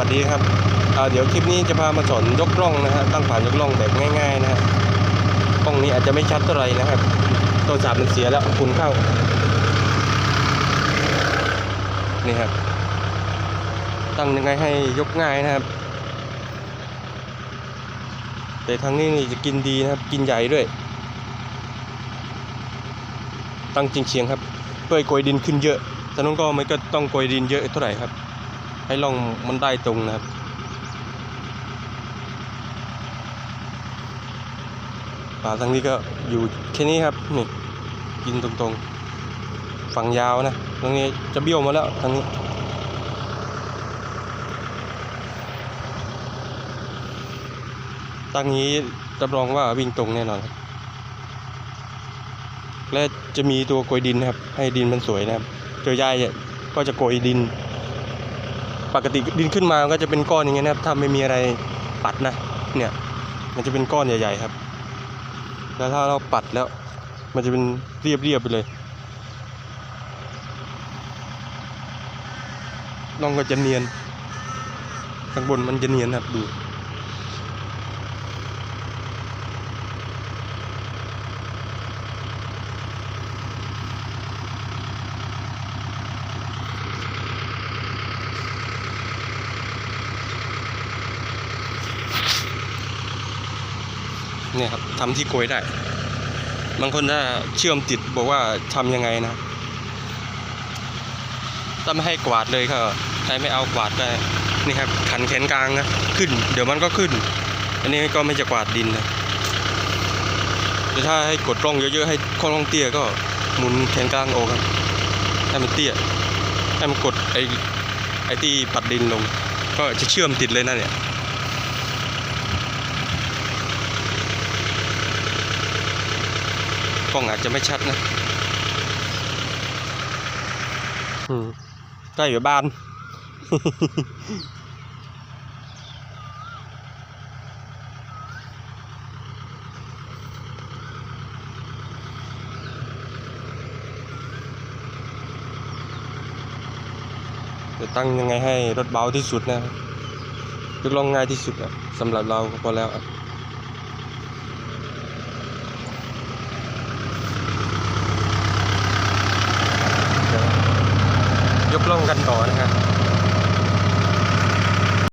วัสดีครับเดี๋ยวคลิปนี้จะพามาสอนยกล่องนะฮะตั้งผ่านยกล่องแบบง่ายๆนะฮะกล้องนี้อาจจะไม่ชัดเท่าไหร่นะครับโทรศัพท์มันเสียแล้วคุณเข้า นี่ครับ ตั้งยังไงให้ยกง่ายนะครับ แต่ทางนี้นี่จะกินดีนะครับ กินใหญ่ด้วย ตั้งจริงเชียงครับเพื่อให้โกยดินขึ้นเยอะฉะนั้นก็ไม่ก็ต้องโกยดินเยอะเท่าไหร่ครับ ให้ล่องมันได้ตรงนะครับ ป่าทางนี้ก็อยู่แค่นี้ครับนี่กินตรงๆ ฝั่งยาวนะตรงนี้จะเบี้ยวมาแล้วทางนี้ตั้งนี้รับรองว่าวิ่งตรงแน่นอนครับและจะมีตัวโกยดินนะครับ ให้ดินมันสวยนะครับเจอยายเนี่ยก็จะโกยดิน ปกติดินขึ้นมาก็จะเป็นก้อนอย่างเงี้ยนะครับถ้าไม่มีอะไรปัดนะ เนี่ย มันจะเป็นก้อนใหญ่ๆครับ แล้วถ้าเราปัดแล้ว มันจะเป็นเรียบๆไปเลยน้องก็จะเนียนข้างบนมันจะเนียนครับดู เนี่ยครับทำที่โกยได้ บางคนถ้าเชื่อมติดบอกว่าทำยังไงนะถ้าไม่ให้กวาดเลยก็ใครไม่เอากวาดได้นี่ครับขันแขนกลางนะขึ้น เดี๋ยวมันก็ขึ้น อันนี้ก็ไม่จะกวาดดินนะแต่ถ้าให้กดร่องเยอะๆให้ข้อร่องเตี้ยก็หมุนแขนกลางออกครับให้มันเตี้ยให้มันกดไอ้ไอ้ที่ปัดดินลง ก็จะเชื่อมติดเลยนะเนี่ย กล้องอาจจะไม่ชัดนะใกล้อยู่บ้าน จะตั้งยังไงให้รถเบาที่สุดนะครับยกลองง่ายที่สุดอะสำหรับเราก็พอแล้วอะ ยกล่องกันต่อนะครับ